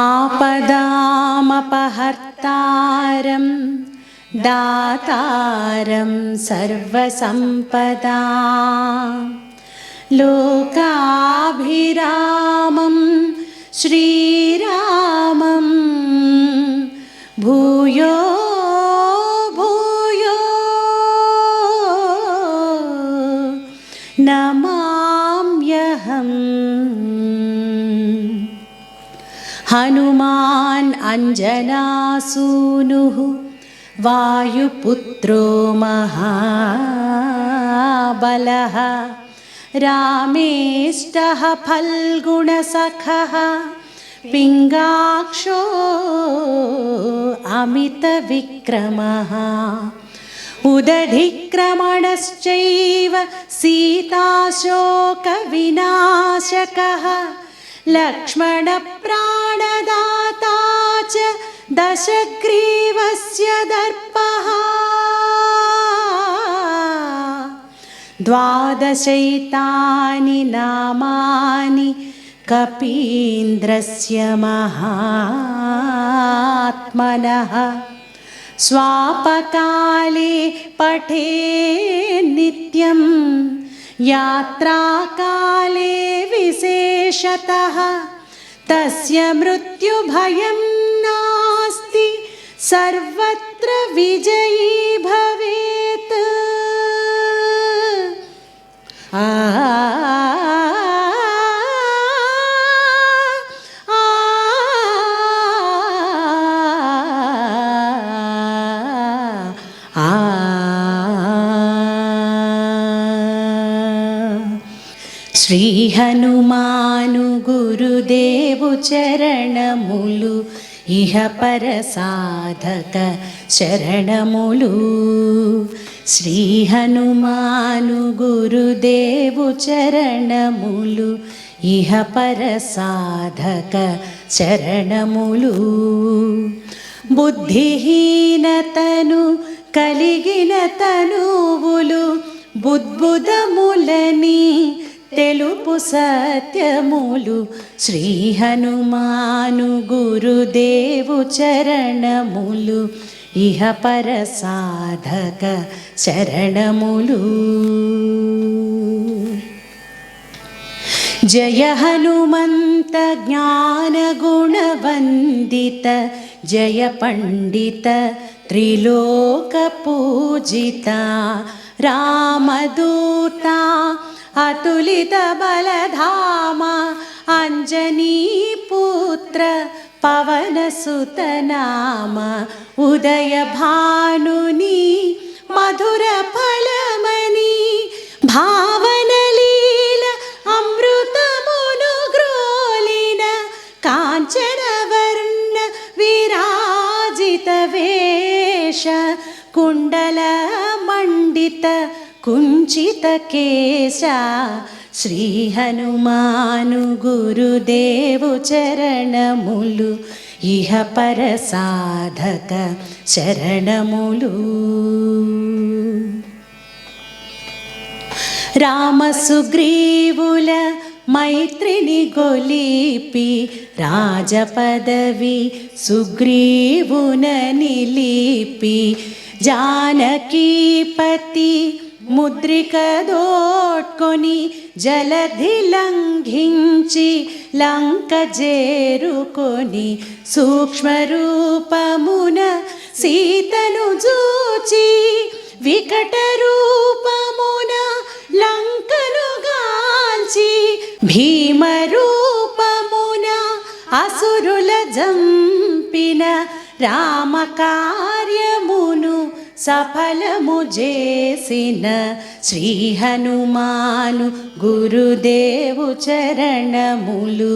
आपदामपहर्तारं दातारं सर्वसम्पदा लोकाभिरामं श्रीरामं वायुपुत्रो महाबलः। रामेष्टः फल्गुणसखः। पिङ्गाक्षो अमितविक्रमः। उदधिक्रमणश्चैव सीताशोकविनाशकः लक्ष्मणप्राणदाता च दशग्रीवस्य दर्पः द्वादशैतानि नामानि कपीन्द्रस्य महात्मनः स्वापकाले पठे नित्यं यात्राकाले विशेषतः तस्य मृत्युभयं नास्ति सर्वत्र विजयी भवेत् శ్రీ హనుమాను గురుదేవు చరణములు ఇహ పర సాధక శరణములు శ్రీ హనుమాను గురుదేవు చరణములు ఇహ పర సాధక శరణములు బుద్ధిహీనతను కలిగిన తనువులు బుద్భుదములని తెలుపు సత్యములు శ్రీ హనుమాను గురుదేవు చరణములు ఇహ పర సాధక శరణములు. జయ హనుమంత జ్ఞాన గుణవందిత జయ పండిత త్రిలోక పూజిత రామదూత അതുലിത ബലധാമ അഞ്ജനീപുത്ര പവനസുതനാമ ഉദയഭാനുനി മധുര ഫലമനി ഭാവനലീല അമൃതമുനുഗ്രോലിന കാഞ്ചനവർണ വിരാജിത വേഷ കുണ്ടല മണ്ഡിത కాంచన కుంచిత కేశ శ్రీ హనుమాను గురుదేవు చరణములు ఇహ పర సాధక శరణములు రామసుగ్రీవుల మైత్రిని గొలిపి రాజపదవి సుగ్రీవున నిలిపి జానకీపతి ముద్రిక దోట్కొని జలధి లంఘించి లంక చేరుకొని సూక్ష్మరూపమున సీతను చూచి వికట రూపమున లంకను గాల్చి భీమ రూపమున అసురుల జంపిన రామ సఫలము చేసిన శ్రీ హనుమాను గురుదేవు చరణములు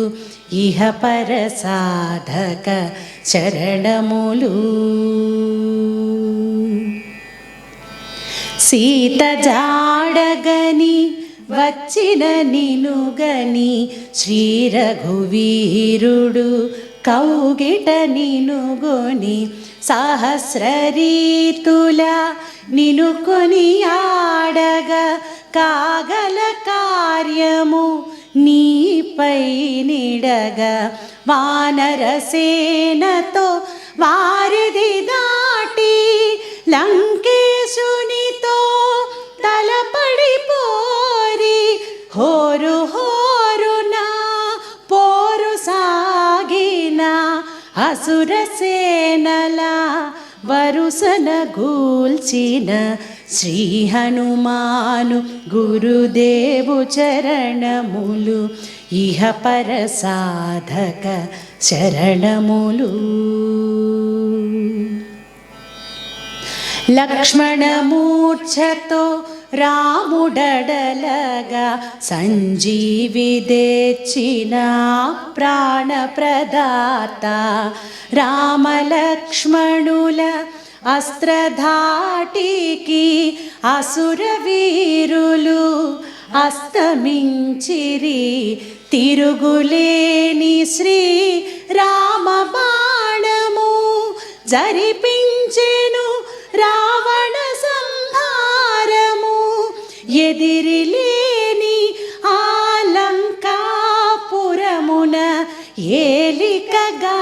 ఇహ పర సాధక శరణములు సీత జాడగని వచ్చిన నినుగని శ్రీ రఘువీరుడు కౌగిట నినుగొని సహస్రరీతుల నినుకొని ఆడగా కాగల కార్యము నీపై నిడగా. వానరసేనతో వారిది దాటి లంకేశునితో తలపడి అసురసేనలా వరుసన గూల్చిన శ్రీ హనుమాను గురుదేవు చరణములు ఇహ పర సాధక శరణములు లక్ష్మణమూర్ఛతో రాముడడలగా సంజీవి తెచ్చిన ప్రాణప్రదాత రామలక్ష్మణుల అస్త్రధాటికి అసుర వీరులు అస్తమించిరి. తిరుగులేని శ్రీ రామ బాణము జరిపించెను రావణ ఎదిరిలేని ఆలంకాపురమున ఏలికగా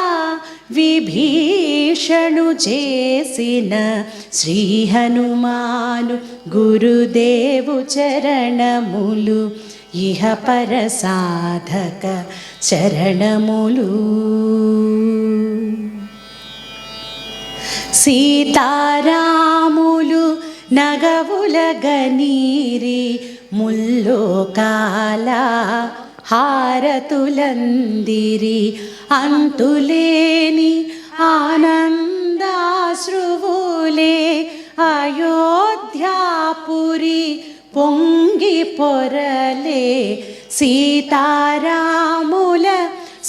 విభీషణు చేసిన శ్రీ హనుమాను గురుదేవు చరణములు ఇహ పర సాధక చరణములు. సీతారాములు నగవుల గనీరి ముల్లోకాల హారతులందిరి అంతులేని ఆనందాశ్రువులే అయోధ్యాపురి పొంగి పొరలే సీతారాముల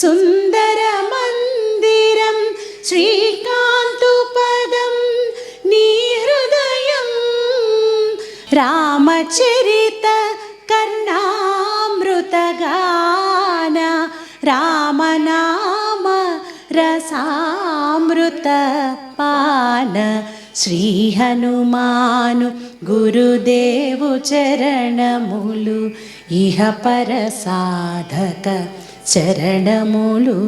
సుందర మందిరం శ్రీకాంతు రామచరిత కర్ణామృతగాన రామనామ రసామృత పాన శ్రీ హనుమాను గురుదేవు చరణములు ఇహ పర సాధక చరణములు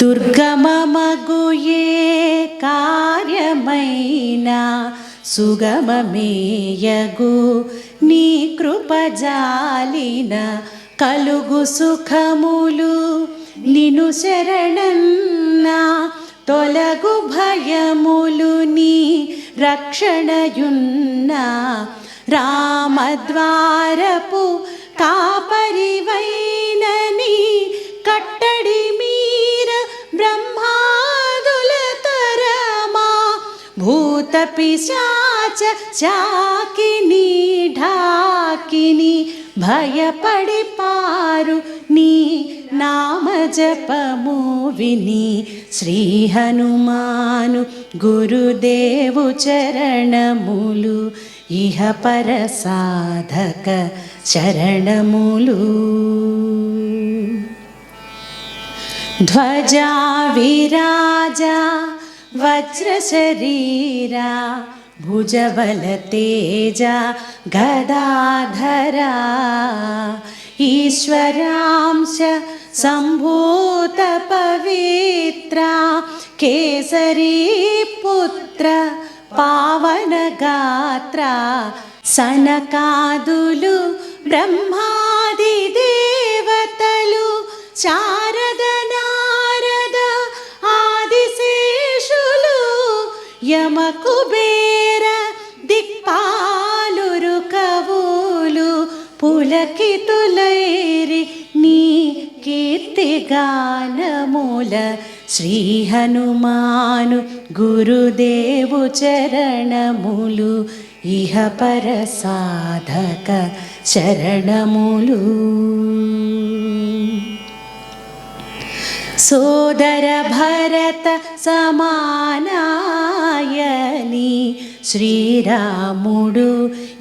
దుర్గమమగుయే కార్యమైనా సుగమమేయగు నీ కృపజాలిన కలుగు సుఖములు. నిను శరణన్నా తొలగు భయములు నీ రక్షణయున్నా రామద్వారపు పిశాచ చాకిని ఢాకిని భయపడి పారు నీ నామజపము విని. శ్రీ హనుమాను గురుదేవు చరణములు ఇహ పర సాధక చరణములు. ధ్వజా విరాజ वज्रशरीरा भुजबलतेजा गदाधरा ईश्वरांश सम्भूतपवित्रा केसरी पुत्र पावनगात्रा सनकादुलु ब्रह्मादिदेवतलु शारद కుబేర దిక్పాలురు కవులు పులకితులైరి నీ కీర్తిగానమూల శ్రీ హనుమాను గురుదేవు చరణములు ఇహ పర సాధక శరణములు సోదర భరత సమానాయని శ్రీరాముడు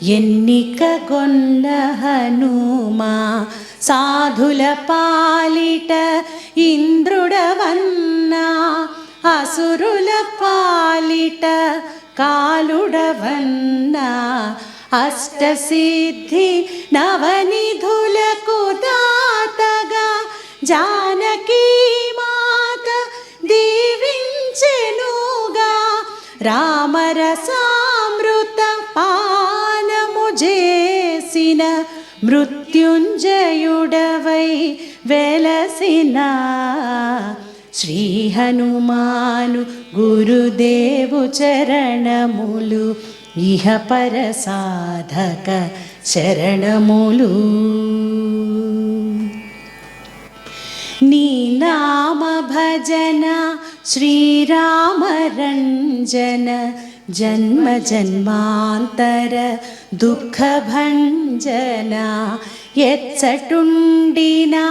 ఎన్నిక గొన్న హనుమా సాధుల పాలిట ఇంద్రుడవన్నా అసురుల పాలిట కాలుడవన్నా అష్టసిద్ధి నవనిధులకు దాతగా జానకీ మాత దీవించెనుగా రామరసామృత పానము చేసిన మృత్యుంజయుడవై వెలసిన శ్రీ హనుమాను గురుదేవు చరణములు ఇహ పర సాధక శరణములు నీ నామ భజన శ్రీరామ రంజన జన్మ జన్మాంతర దుఃఖ భంజన ఎచ్చటుండినా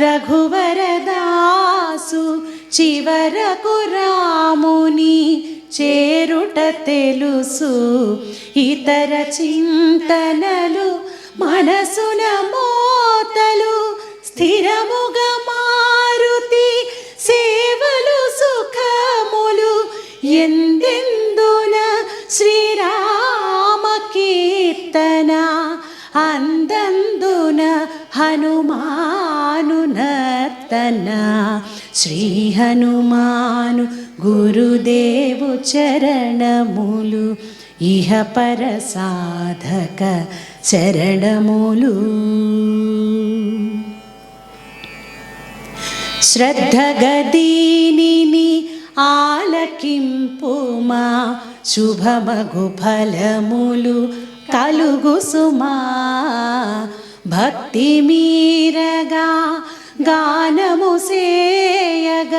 రఘువరదాసు చివరకు రాముని చేరుట తెలుసు ఇతర చింతనలు మనసున మోతలు స్థిరముగా అందందున హనుమాను నర్తన. శ్రీ హనుమాను గురుదేవు చరణములు ఇహ పర సాధక శరణములు శ్రద్ధగదీని ఆలకింపుమా శుభమగు ఫలములు. కలుగు సుమా భక్తి మీరగా గానము సేయగ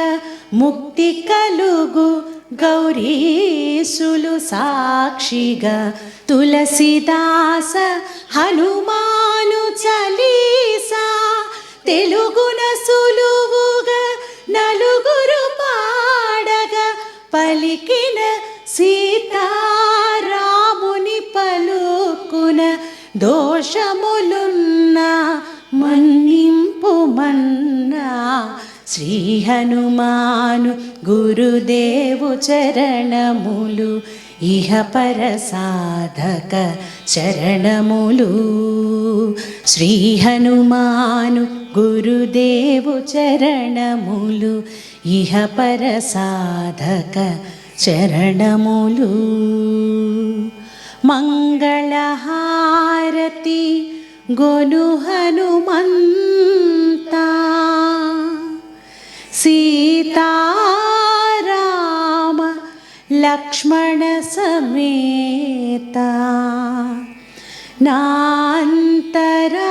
ముక్తి కలుగు గౌరీశులు సాక్షిగా. తులసిదాస హనుమాను చలీసా తెలుగున సులువుగా నలుగురు పాడగ పలికిన సీతా హనుమాను గురుదేవు చరణములు ఇహ పర సాధక చరణములు. శ్రీ హనుమాను గురుదేవు చరణములు ఇహ పర సాధక చరణములు. మంగళహారతి గొను హనుమంతా. सीताराम लक्ष्मणसमेता नान्तरा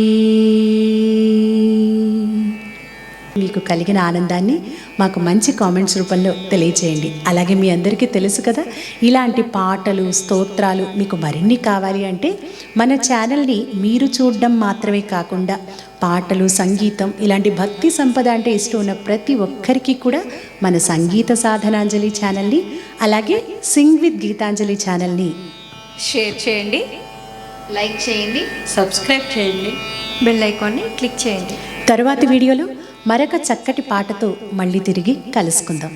మీకు కలిగిన ఆనందాన్ని మాకు మంచి కామెంట్స్ రూపంలో తెలియచేయండి. అలాగే మీ అందరికీ తెలుసు కదా ఇలాంటి పాటలు స్తోత్రాలు మీకు మరిన్ని కావాలి అంటే మన ఛానల్ని మీరు చూడడం మాత్రమే కాకుండా పాటలు సంగీతం ఇలాంటి భక్తి సంపద అంటే ఇష్టం ఉన్న ప్రతి ఒక్కరికి కూడా మన సంగీత సాధనాంజలి ఛానల్ని అలాగే సింగ్ విత్ గీతాంజలి ఛానల్ని షేర్ చేయండి లైక్ చేయండి సబ్స్క్రైబ్ చేయండి బెల్ ఐకాన్ని క్లిక్ చేయండి. తరువాతి వీడియోలో మరొక చక్కటి పాటతో మళ్ళీ తిరిగి కలుసుకుందాం.